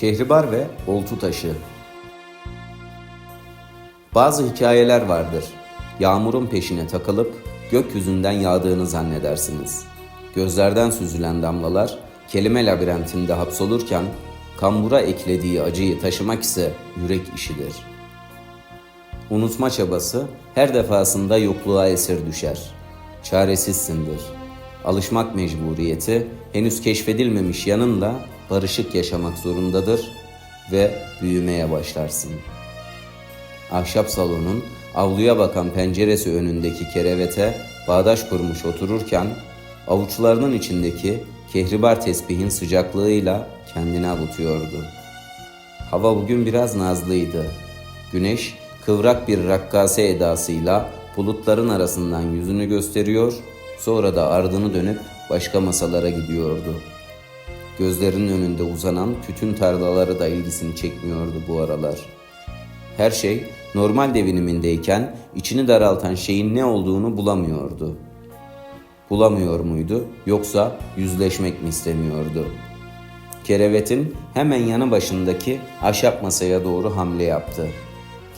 Kehribar ve Oltu Taşı Bazı hikayeler vardır. Yağmurun peşine takılıp gökyüzünden yağdığını zannedersiniz. Gözlerden süzülen damlalar kelime labirentinde hapsolurken kambura eklediği acıyı taşımak ise yürek işidir. Unutma çabası her defasında yokluğa esir düşer. Çaresizsindir. Alışmak mecburiyeti henüz keşfedilmemiş yanınla barışık yaşamak zorundadır ve büyümeye başlarsın. Ahşap salonun avluya bakan penceresi önündeki kerevete bağdaş kurmuş otururken avuçlarının içindeki kehribar tesbihin sıcaklığıyla kendini avutuyordu. Hava bugün biraz nazlıydı. Güneş kıvrak bir rakkase edasıyla bulutların arasından yüzünü gösteriyor, sonra da ardını dönüp başka masalara gidiyordu. Gözlerinin önünde uzanan tütün tarlaları da ilgisini çekmiyordu bu aralar. Her şey normal devinimindeyken içini daraltan şeyin ne olduğunu bulamıyordu. Bulamıyor muydu yoksa yüzleşmek mi istemiyordu? Kerevetin hemen yanı başındaki ahşap masaya doğru hamle yaptı.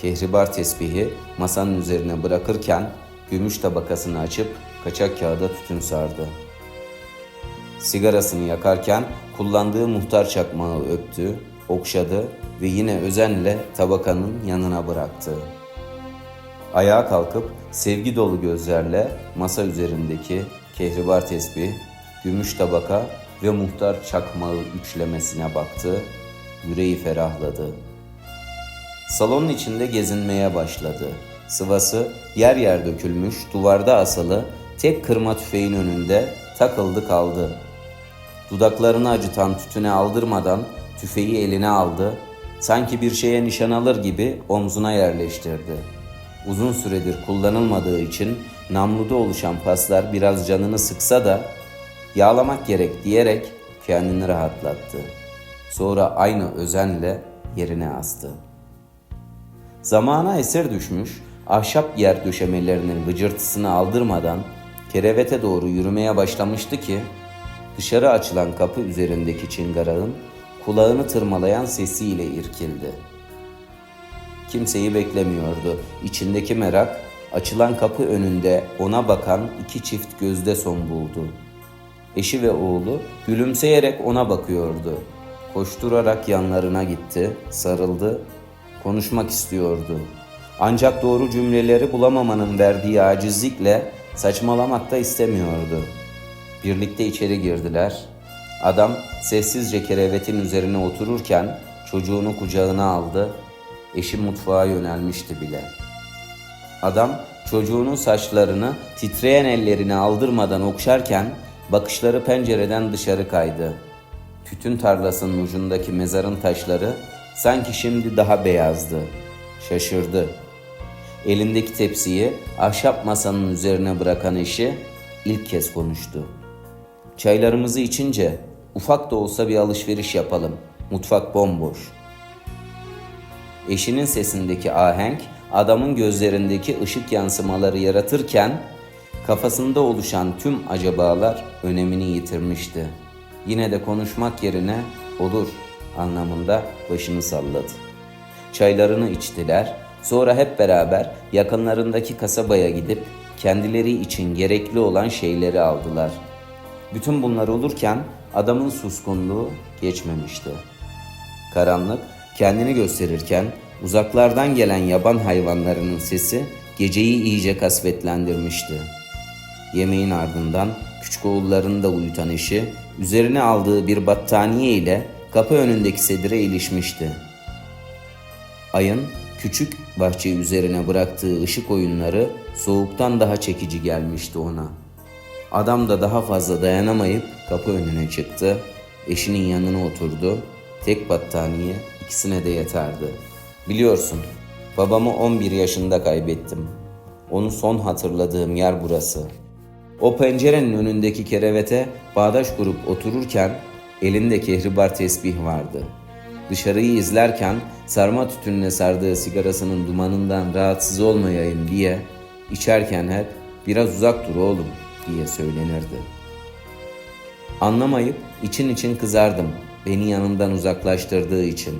Kehribar tesbihi masanın üzerine bırakırken gümüş tabakasını açıp kaçak kağıda tütün sardı. Sigarasını yakarken kullandığı muhtar çakmağı öptü, okşadı ve yine özenle tabakanın yanına bıraktı. Ayağa kalkıp sevgi dolu gözlerle masa üzerindeki kehribar tesbih, gümüş tabaka ve muhtar çakmağı üçlemesine baktı, yüreği ferahladı. Salonun içinde gezinmeye başladı. Sıvası yer yer dökülmüş, duvarda asılı tek kırma tüfeğin önünde takıldı kaldı. Dudaklarını acıtan tütüne aldırmadan tüfeği eline aldı. Sanki bir şeye nişan alır gibi omzuna yerleştirdi. Uzun süredir kullanılmadığı için namluda oluşan paslar biraz canını sıksa da yağlamak gerek diyerek kendini rahatlattı. Sonra aynı özenle yerine astı. Zamana eser düşmüş, ahşap yer döşemelerinin gıcırtısını aldırmadan kerevete doğru yürümeye başlamıştı ki dışarı açılan kapı üzerindeki çıngırağın kulağını tırmalayan sesiyle irkildi. Kimseyi beklemiyordu. İçindeki merak açılan kapı önünde ona bakan iki çift gözde son buldu. Eşi ve oğlu gülümseyerek ona bakıyordu. Koşturarak yanlarına gitti, sarıldı, konuşmak istiyordu. Ancak doğru cümleleri bulamamanın verdiği acizlikle saçmalamak da istemiyordu. Birlikte içeri girdiler. Adam sessizce kerevetin üzerine otururken çocuğunu kucağına aldı. Eşi mutfağa yönelmişti bile. Adam çocuğunun saçlarını titreyen ellerini aldırmadan okşarken bakışları pencereden dışarı kaydı. Tütün tarlasının ucundaki mezarın taşları sanki şimdi daha beyazdı. Şaşırdı. Elindeki tepsiyi ahşap masanın üzerine bırakan eşi ilk kez konuştu. Çaylarımızı içince ufak da olsa bir alışveriş yapalım. Mutfak bomboş. Eşinin sesindeki ahenk adamın gözlerindeki ışık yansımaları yaratırken kafasında oluşan tüm acabalar önemini yitirmişti. Yine de konuşmak yerine olur anlamında başını salladı. Çaylarını içtiler. Sonra hep beraber yakınlarındaki kasabaya gidip kendileri için gerekli olan şeyleri aldılar. Bütün bunlar olurken adamın suskunluğu geçmemişti. Karanlık kendini gösterirken uzaklardan gelen yaban hayvanlarının sesi geceyi iyice kasvetlendirmişti. Yemeğin ardından küçük oğullarını da uyutan eşi üzerine aldığı bir battaniye ile kapı önündeki sedire ilişmişti. Ayın küçük bahçe üzerine bıraktığı ışık oyunları soğuktan daha çekici gelmişti ona. Adam da daha fazla dayanamayıp kapı önüne çıktı. Eşinin yanına oturdu. Tek battaniye ikisine de yeterdi. Biliyorsun, babamı 11 yaşında kaybettim. Onu son hatırladığım yer burası. O pencerenin önündeki kerevete bağdaş kurup otururken elinde kehribar tesbih vardı. Dışarıyı izlerken sarma tütününe sardığı sigarasının dumanından rahatsız olmayayım diye içerken hep biraz uzak dur oğlum diye söylenirdi. Anlamayıp için için kızardım. Beni yanımdan uzaklaştırdığı için.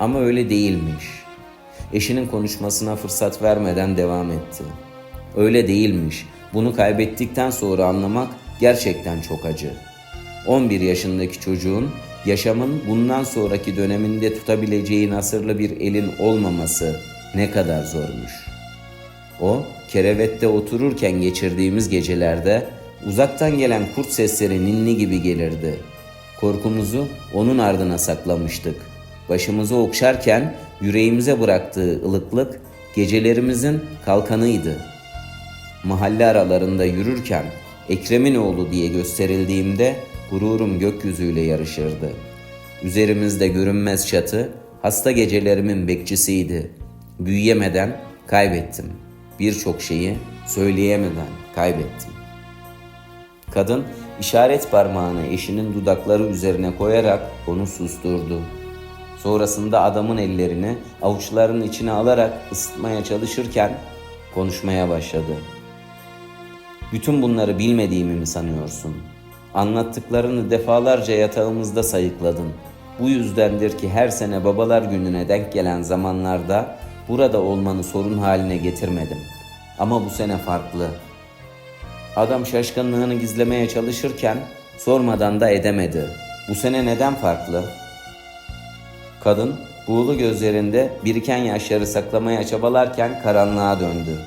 Ama öyle değilmiş. Eşinin konuşmasına fırsat vermeden devam etti. Öyle değilmiş. Bunu kaybettikten sonra anlamak gerçekten çok acı. 11 yaşındaki çocuğun yaşamın bundan sonraki döneminde tutabileceği nasırlı bir elin olmaması ne kadar zormuş. O, kerevette otururken geçirdiğimiz gecelerde uzaktan gelen kurt sesleri ninni gibi gelirdi. Korkumuzu onun ardına saklamıştık. Başımızı okşarken yüreğimize bıraktığı ılıklık gecelerimizin kalkanıydı. Mahalle aralarında yürürken Ekrem'in oğlu diye gösterildiğimde gururum gökyüzüyle yarışırdı. Üzerimizde görünmez çatı hasta gecelerimin bekçisiydi. Büyüyemeden kaybettim. Birçok şeyi söyleyemeden kaybettim. Kadın işaret parmağını eşinin dudakları üzerine koyarak onu susturdu. Sonrasında adamın ellerini avuçlarının içine alarak ısıtmaya çalışırken konuşmaya başladı. Bütün bunları bilmediğimi mi sanıyorsun? Anlattıklarını defalarca yatağımızda sayıkladın. Bu yüzdendir ki her sene babalar gününe denk gelen zamanlarda burada olmanı sorun haline getirmedim. Ama bu sene farklı. Adam şaşkınlığını gizlemeye çalışırken sormadan da edemedi. Bu sene neden farklı? Kadın buğulu gözlerinde biriken yaşları saklamaya çabalarken karanlığa döndü.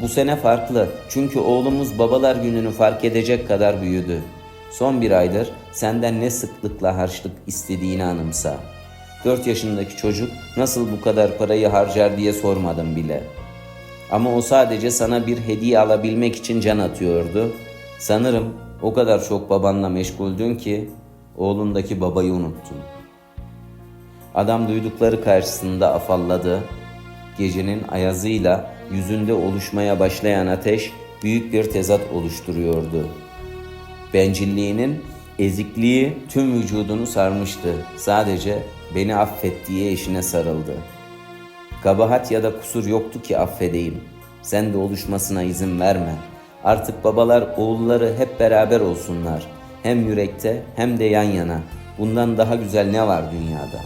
Bu sene farklı çünkü oğlumuz babalar gününü fark edecek kadar büyüdü. Son bir aydır senden ne sıklıkla harçlık istediğini anımsa. Dört yaşındaki çocuk nasıl bu kadar parayı harcar diye sormadım bile. Ama o sadece sana bir hediye alabilmek için can atıyordu. Sanırım o kadar çok babanla meşguldün ki oğlundaki babayı unuttun. Adam duydukları karşısında afalladı. Gecenin ayazıyla yüzünde oluşmaya başlayan ateş büyük bir tezat oluşturuyordu. Bencilliğinin ezikliği tüm vücudunu sarmıştı. Sadece beni affet diye eşine sarıldı. Kabahat ya da kusur yoktu ki affedeyim. Sen de oluşmasına izin verme. Artık babalar oğulları hep beraber olsunlar. Hem yürekte hem de yan yana. Bundan daha güzel ne var dünyada?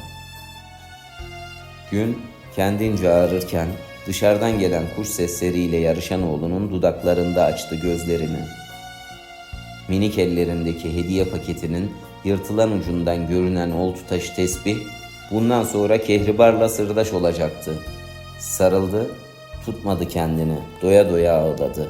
Gün kendince ağrırken dışarıdan gelen kuş sesleriyle yarışan oğlunun dudaklarında açtı gözlerini. Minik ellerindeki hediye paketinin yırtılan ucundan görünen oltu taşı tesbih bundan sonra kehribarla sırdaş olacaktı. Sarıldı, tutmadı kendini, doya doya ağladı.